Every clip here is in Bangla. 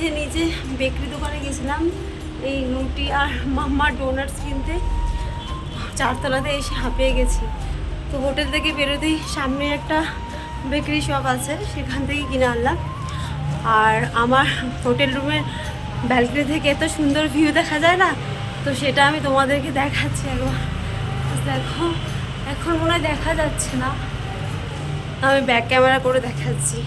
যে নিজে বেকরি দোকানে গেছিলাম, এই রুটি আর মাম্মার ডোনাটস কিনতে। চারতলাতে এসে হাঁপিয়ে গেছি। তো হোটেল থেকে বেরোতেই সামনে একটা বেকারি শপ আছে, সেখান থেকে কিনে আনলাম। আর আমার হোটেল রুমের ব্যালকনি থেকে এত সুন্দর ভিউ দেখা যায় না? তো সেটা আমি তোমাদেরকে দেখাচ্ছি একবার। দেখো, এখন মনে দেখা যাচ্ছে না। আমি ব্যাক ক্যামেরা করে দেখাচ্ছি।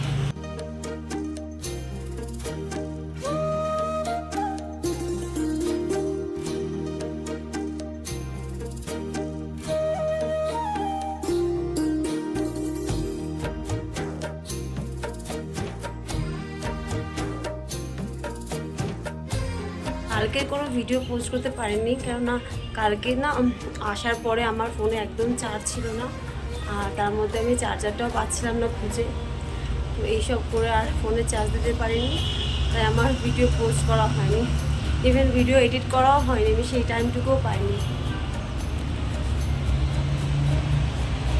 কালকে কোনো ভিডিও পোস্ট করতে পারিনি, কেননা কালকে না আসার পরে আমার ফোনে একদম চার্জ ছিল না, আর তার মধ্যে আমি চার্জারটাও পাচ্ছিলাম না খুঁজে। তো এইসব করে আর ফোনে চার্জ দিতে পারিনি, তাই আমার ভিডিও পোস্ট করা হয়নি। ইভেন ভিডিও এডিট করাও হয়নি, আমি সেই টাইমটুকুও পাইনি।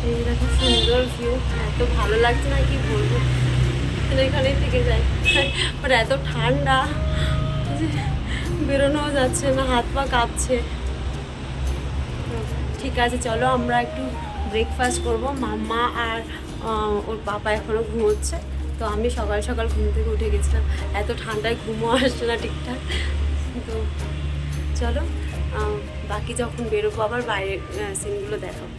এই যে দেখো সুন্দর ভিউ এত ভালো লাগছে না কি বলব। এখানেই থেকে যায় বাট এত ঠান্ডা যে বেরোনোও যাচ্ছে না, হাত পা কাঁপছে। ঠিক আছে, চলো আমরা একটু ব্রেকফাস্ট করব। মাম্মা আর ওর পাপা এখনও ঘুমোচ্ছে। তো আমি সকাল সকাল ঘুম থেকে উঠে গেছিলাম। এত ঠান্ডায় ঘুমও আসছে না ঠিকঠাক। তো চলো বাকি যখন বেরোবো আবার বাইরের সিনগুলো দেখাবো।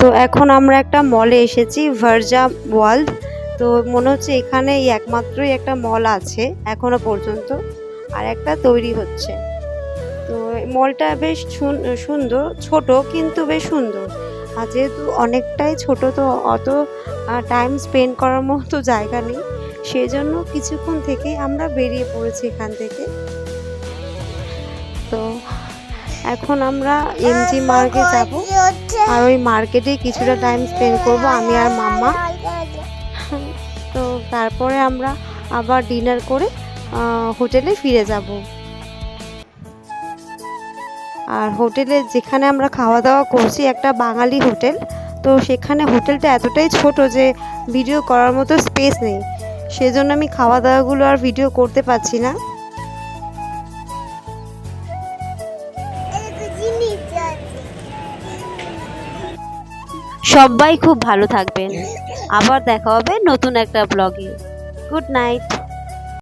তো এখন আমরা একটা মলে এসেছি ভার্জা ওয়ার্ল্ড তো মনে হচ্ছে এখানে একমাত্রই একটা মল আছে, এখনও পর্যন্ত। আর একটা তৈরি হচ্ছে। তো মলটা বেশ সুন- সুন্দর, ছোট কিন্তু বেশ সুন্দর। আর যেহেতু অনেকটাই ছোট, তো অত টাইম স্পেন্ড করার মতো জায়গা নেই। সেই জন্য কিছুক্ষণ থেকে আমরা বেরিয়ে পড়েছি এখান থেকে। তো এখন আমরা এমজি মার্গে যাব। আর ওই মার্কেটে কিছুটা টাইম স্পেন্ড করব, আমি আর মাম্মা। তো তারপরে আমরা আবার ডিনার করে হোটেলে ফিরে যাব। আর হোটেলে যেখানে আমরা খাওয়া দাওয়া করছি, একটা বাঙালি হোটেল তো সেখানে হোটেলটা এতটাই ছোট যে ভিডিও করার মতো স্পেস নেই। সেজন্য আমি খাওয়া দাওয়াগুলো আর ভিডিও করতে পারছি না। সবাই খুব ভালো থাকবেন। আবার দেখা হবে নতুন একটা ব্লগে গুড নাইট